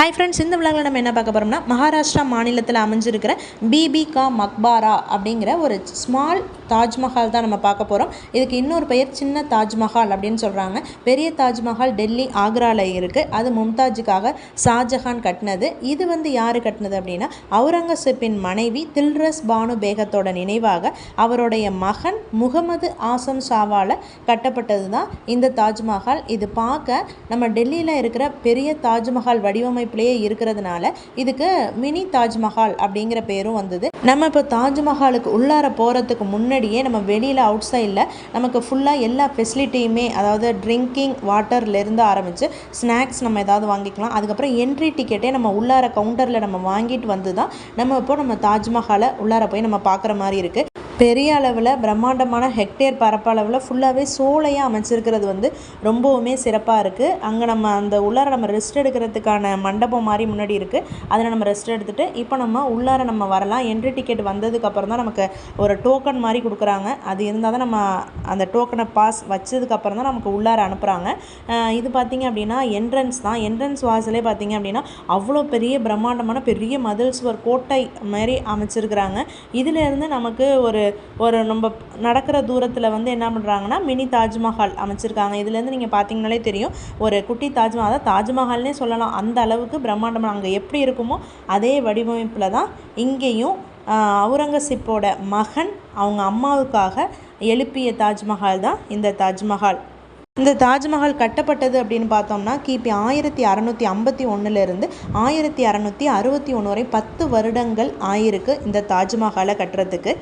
Hi friends இந்த விழாவில் நம்ம என்ன பார்க்க போகிறோம்னா மகாராஷ்டிரா மாநிலத்தில் அமைஞ்சிருக்கிற பிபிகா மக்பாரா அப்படிங்கிற ஒரு ஸ்மால் தாஜ்மஹால் தான் நம்ம பார்க்க போகிறோம் இதுக்கு இன்னொரு பெயர் சின்ன தாஜ்மஹால் அப்படின்னு சொல்கிறாங்க பெரிய தாஜ்மஹால் டெல்லி ஆக்ராவில் இருக்குது அது மும்தாஜுக்காக ஷாஜஹான் கட்டினது. இது வந்து யார் கட்டினது அப்படின்னா அவுரங்கசீப்பின் மனைவி தில்ரஸ் பானு பேகத்தோட நினைவாக அவருடைய மகன் முகமது ஆசம் ஷாவால் கட்டப்பட்டது தான் இந்த தாஜ்மஹால். இது பார்க்க நம்ம டெல்லியில் இருக்கிற பெரிய தாஜ்மஹால் வடிவமைப்பிலேயே இருக்கிறதுனால இதுக்கு மினி தாஜ்மஹால் அப்படிங்கிற பேரும் வந்தது. நம்ம இப்போ தாஜ்மஹாலுக்கு உள்ளார போகிறதுக்கு முன்னாடியே நம்ம வெளியில் அவுட் சைடில் நமக்கு ஃபுல்லாக எல்லா ஃபெசிலிட்டியுமே அதாவது ட்ரிங்கிங் வாட்டர்லேருந்து ஆரம்பித்து ஸ்நாக்ஸ் நம்ம ஏதாவது வாங்கிக்கலாம். அதுக்கப்புறம் என்ட்ரி டிக்கெட்டே நம்ம உள்ளார கவுண்டரில் நம்ம வாங்கிட்டு வந்து தான் நம்ம இப்போ நம்ம தாஜ்மஹாலை உள்ளார போய் நம்ம பார்க்குற மாதிரி இருக்குது பெரிய அளவில் பிரம்மாண்டமான ஹெக்டேர் பரப்பளவில் ஃபுல்லாகவே சோலையாக அமைச்சிருக்கிறது வந்து ரொம்பவுமே சிறப்பாக இருக்குது அங்கே நம்ம அந்த உள்ளார நம்ம ரெஸ்ட் எடுக்கிறதுக்கான மண்டபம் மாதிரி முன்னாடி இருக்குது அதில் நம்ம ரெஸ்ட் எடுத்துகிட்டு இப்போ நம்ம உள்ளார நம்ம வரலாம். என்ட்ரி டிக்கெட் வந்ததுக்கப்புறம் தான் நமக்கு ஒரு டோக்கன் மாதிரி கொடுக்குறாங்க. அது இருந்தால் தான் நம்ம அந்த டோக்கனை பாஸ் வச்சதுக்கப்புறம் தான் நமக்கு உள்ளார அனுப்புகிறாங்க இது பார்த்திங்க அப்படின்னா என்ட்ரன்ஸ் தான். என்ட்ரன்ஸ் வாசலே பார்த்திங்க அப்படின்னா அவ்வளோ பெரிய பிரம்மாண்டமான பெரிய மதில் சுவர் கோட்டை மாதிரி அமைச்சிருக்கிறாங்க. இதிலேருந்து நமக்கு ஒரு ஒரு நம்ம நடக்கிற தூரத்தில் வந்து என்ன பண்ணுறாங்கன்னா மினி தாஜ்மஹால் அமைச்சிருக்காங்க. இதுலேருந்து நீங்கள் பார்த்தீங்கனாலே தெரியும். ஒரு குட்டி தாஜ்மஹால் அதாவது தாஜ்மஹால்னே சொல்லலாம். அந்த அளவுக்கு பிரம்மாண்டமாக அங்கே எப்படி இருக்குமோ அதே வடிவமைப்பில் தான் இங்கேயும் அவுரங்கசீப்போட மகன் அவங்க அம்மாவுக்காக எழுப்பிய தாஜ்மஹால் தான் இந்த தாஜ்மஹால். இந்த தாஜ்மஹால் கட்டப்பட்டது அப்படின்னு பார்த்தோம்னா கிபி ஆயிரத்தி அறநூற்றி ஐம்பத்தி ஒன்றுலேருந்து ஆயிரத்தி அறநூற்றி அறுபத்தி ஒன்று வரை பத்து வருடங்கள் ஆயிருக்கு இந்த தாஜ்மஹாலை கட்டுறதுக்கு.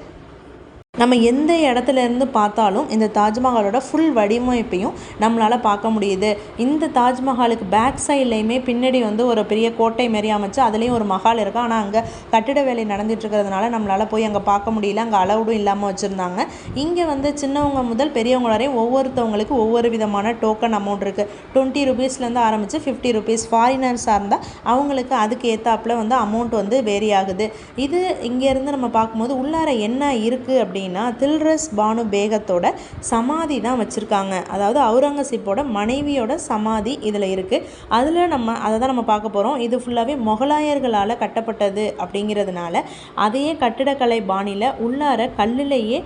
நம்ம எந்த இடத்துல இருந்து பார்த்தாலும் இந்த தாஜ்மஹாலோட ஃபுல் வடிவமைப்பையும் நம்மளால் பார்க்க முடியுது. இந்த தாஜ்மஹாலுக்கு பேக் சைட்லேயுமே பின்னாடி வந்து ஒரு பெரிய கோட்டை மாரி அமைச்சு அதுலேயும் ஒரு மஹால் இருக்குது ஆனால் அங்கே கட்டிட வேலை நடந்துட்டு இருக்கிறதுனால நம்மளால் போய் அங்கே பார்க்க முடியல. அங்கே அளவுடும் இல்லாமல் வச்சுருந்தாங்க. இங்கே வந்து சின்னவங்க முதல் பெரியவங்க வரையும் ஒவ்வொருத்தவங்களுக்கு ஒவ்வொரு விதமான டோக்கன் அமௌண்ட் இருக்குது டுவெண்ட்டி ருபீஸ்லேருந்து ஆரம்பித்து ஃபிஃப்டி ருபீஸ் ஃபாரினர்ஸாக இருந்தால் அவங்களுக்கு அதுக்கு ஏற்றாப்பில் வந்து அமௌண்ட் வந்து வேரி ஆகுது. இது இங்கேருந்து நம்ம பார்க்கும்போது உள்ளார என்ன இருக்குது அப்படின்னு தில்ரஸ் பானு பேகத்தோட சமாதி தான் வச்சுருக்காங்க. அதாவது அவுரங்கசீப்போட மனைவியோட சமாதி இதில் இருக்குது அதில் நம்ம அதை தான் நம்ம பார்க்க போகிறோம் இது ஃபுல்லாகவே மொகலாயர்களால் கட்டப்பட்டது அப்படிங்கிறதுனால அதையே கட்டிடக்கலை பாணியில் உள்ளார கல்லிலேயே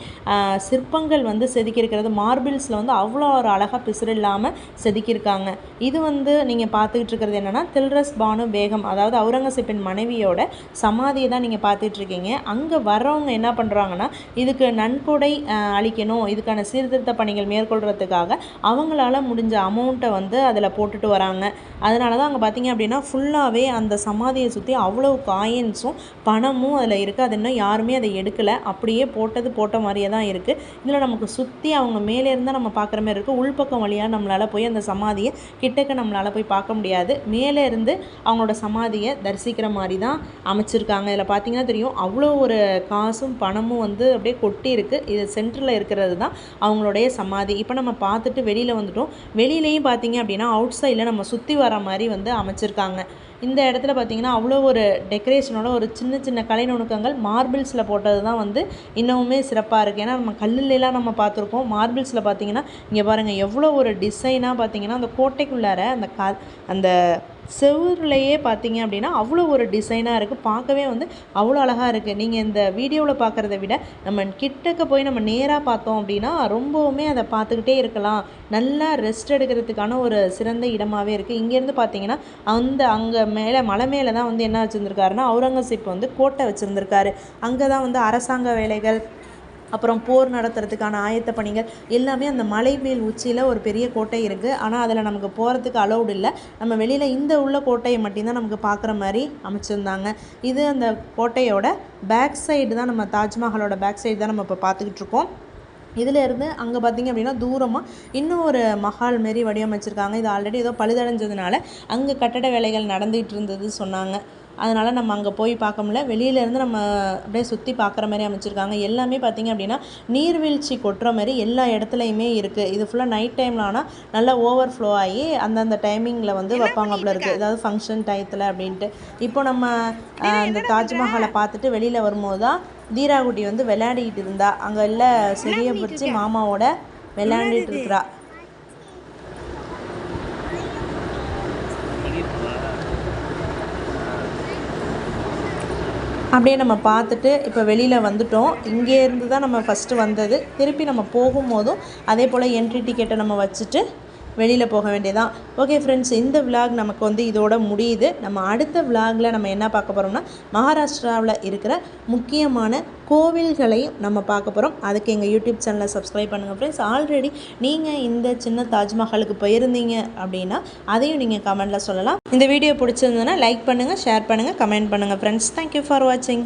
சிற்பங்கள் வந்து செதுக்கியிருக்கிறது. மார்பிள்ஸில் வந்து அவ்வளோ ஒரு அழகாக பிசுறு இல்லாமல் செதுக்கியிருக்காங்க. இது வந்து நீங்கள் பார்த்துக்கிட்டு இருக்கிறது என்னென்னா தில்ரஸ் பானு பேகம் அதாவது அவுரங்கசீப்பின் மனைவியோட சமாதியை தான் நீங்கள் பார்த்துட்ருக்கீங்க அங்கே வர்றவங்க என்ன பண்ணுறாங்கன்னா இதுக்கு நன்கொடை அளிக்கணும். இதுக்கான சீர்திருத்த பணிகள் மேற்கொள்கிறதுக்காக அவங்களால முடிஞ்ச அமௌண்ட்டை வந்து அதில் போட்டுட்டு வராங்க. அதனால தான் அங்கே பார்த்தீங்க அப்படின்னா ஃபுல்லாகவே அந்த சமாதியை சுற்றி அவ்வளோ காயின்ஸும் பணமும் அதில் இருக்குது அது இன்னும் யாருமே அதை எடுக்கலை. அப்படியே போட்டது போட்ட மாதிரியே தான் இருக்குது இதில் நமக்கு சுற்றி அவங்க மேலே இருந்தால் நம்ம பார்க்குற மாதிரி இருக்குது உள்பக்கம் வழியாக நம்மளால் போய் அந்த சமாதியை கிட்டக்க நம்மளால் போய் பார்க்க முடியாது. மேலே இருந்து அவங்களோட சமாதியை தரிசிக்கிற மாதிரி தான் அமைச்சிருக்காங்க. இதில் பார்த்தீங்கன்னா தெரியும். அவ்வளோ ஒரு காசும் பணமும் வந்து அப்படியே கொட்டி இருக்குது இது சென்டரில் இருக்கிறது தான் அவங்களுடைய சமாதி. இப்போ நம்ம பார்த்துட்டு வெளியில் வந்துட்டோம். வெளியிலையும் பார்த்தீங்க அப்படின்னா அவுட் சைடில் நம்ம சுற்றி வர மாதிரி வந்து அமைச்சிருக்காங்க. இந்த இடத்துல பார்த்தீங்கன்னா அவ்வளோ ஒரு டெக்கரேஷனோட ஒரு சின்ன சின்ன கலை நுணுக்கங்கள் மார்பிள்ஸில் போட்டது தான் வந்து இன்னமுமே சிறப்பாக இருக்குது ஏன்னா நம்ம கல்லுலலாம் நம்ம பார்த்துருக்கோம். மார்பிள்ஸில் பார்த்தீங்கன்னா இங்கே பாருங்கள் எவ்வளோ ஒரு டிசைனாக பார்த்தீங்கன்னா அந்த கோட்டைக்குள்ளார அந்த க அந்த செவுர்லையே பார்த்தீங்க அப்படின்னா அவ்வளோ ஒரு டிசைனாக இருக்குது. பார்க்கவே வந்து அவ்வளோ அழகாக இருக்குது. நீங்கள் இந்த வீடியோவில் பார்க்குறத விட நம்ம கிட்டக்க போய் நம்ம நேராக பார்த்தோம் அப்படின்னா ரொம்பவுமே அதை பார்த்துக்கிட்டே இருக்கலாம். நல்லா ரெஸ்ட் எடுக்கிறதுக்கான ஒரு சிறந்த இடமாகவே இருக்குது. இங்கேருந்து பார்த்தீங்கன்னா அந்த அங்கே மேலே மலை மேலே தான் வந்து என்ன வச்சுருந்துருக்காருன்னா அவுரங்கசீப் வந்து கோட்டை வச்சுருந்துருக்காரு. அங்கே தான் வந்து அரசாங்க வேலைகள் அப்புறம் போர் நடத்துறதுக்கான ஆயத்த பணிகள் எல்லாமே அந்த மலை மேல் உச்சியில் ஒரு பெரிய கோட்டை இருக்குது ஆனால் அதில் நமக்கு போகிறதுக்கு அலௌடு இல்லை. நம்ம வெளியில் இந்த உள்ள கோட்டையை மட்டும்தான் நமக்கு பார்க்குற மாதிரி அமைச்சிருந்தாங்க. இது அந்த கோட்டையோட பேக் சைடு தான் நம்ம தாஜ்மஹாலோட பேக் சைடு தான் நம்ம இப்போ பார்த்துக்கிட்டு இருக்கோம். இதிலேருந்து அங்கே பார்த்தீங்க அப்படின்னா தூரமாக இன்னும் ஒரு மஹால் மாரி வடிவமைச்சிருக்காங்க. இது ஆல்ரெடி ஏதோ பழுதடைஞ்சதுனால அங்கே கட்டட வேலைகள் நடந்துகிட்டு இருந்தது சொன்னாங்க. அதனால் நம்ம அங்கே போய் பார்க்க முடியல. வெளியிலேருந்து நம்ம அப்படியே சுற்றி பார்க்குற மாதிரி அமைச்சிருக்காங்க. எல்லாமே பார்த்தீங்க அப்படின்னா நீர்வீழ்ச்சி கொட்டுற மாதிரி எல்லா இடத்துலையுமே இருக்குது இது ஃபுல்லாக நைட் டைமில் ஆனால் நல்லா ஓவர் ஃப்ளோ ஆகி அந்தந்த டைமிங்கில் வந்து வைப்பாங்க போல இருக்குது ஏதாவது ஃபங்க்ஷன் டயத்தில் அப்படின்ட்டு. இப்போ நம்ம இந்த தாஜ்மஹாலை பார்த்துட்டு வெளியில் வரும்போது தான் தீராகுட்டி வந்து விளையாடிக்கிட்டு இருந்தா. அங்கே இல்லை செடியை பிடிச்சி மாமாவோட விளையாண்டுட்டு இருக்கிறா. அப்படியே நம்ம பார்த்துட்டு இப்போ வெளியில் வந்துட்டோம். இங்கேருந்து தான் நம்ம ஃபஸ்ட்டு வந்தது. திருப்பி நம்ம போகும்போதும் அதே போல் என்ட்ரி டிக்கெட்டை நம்ம வச்சுட்டு வெளியில் போக வேண்டியதான் ஓகே ஃப்ரெண்ட்ஸ் இந்த விலாக் நமக்கு வந்து இதோட முடியுது. நம்ம அடுத்த விலாகில் நம்ம என்ன பார்க்க போகிறோம்னா மகாராஷ்டிராவில் இருக்கிற முக்கியமான கோவில்களையும் நம்ம பார்க்க போகிறோம் அதுக்கு எங்கள் யூடியூப் சேனலை சப்ஸ்கிரைப் பண்ணுங்கள் ஃப்ரெண்ட்ஸ் ஆல்ரெடி நீங்கள் இந்த சின்ன தாஜ்மஹாலுக்கு போயிருந்தீங்க அப்படின்னா அதையும் நீங்கள் கமெண்டில் சொல்லலாம். இந்த வீடியோ பிடிச்சிருந்ததுன்னா லைக் பண்ணுங்கள் ஷேர் பண்ணுங்கள் கமெண்ட் பண்ணுங்கள் ஃப்ரெண்ட்ஸ் தேங்க்யூ ஃபார் வாட்சிங்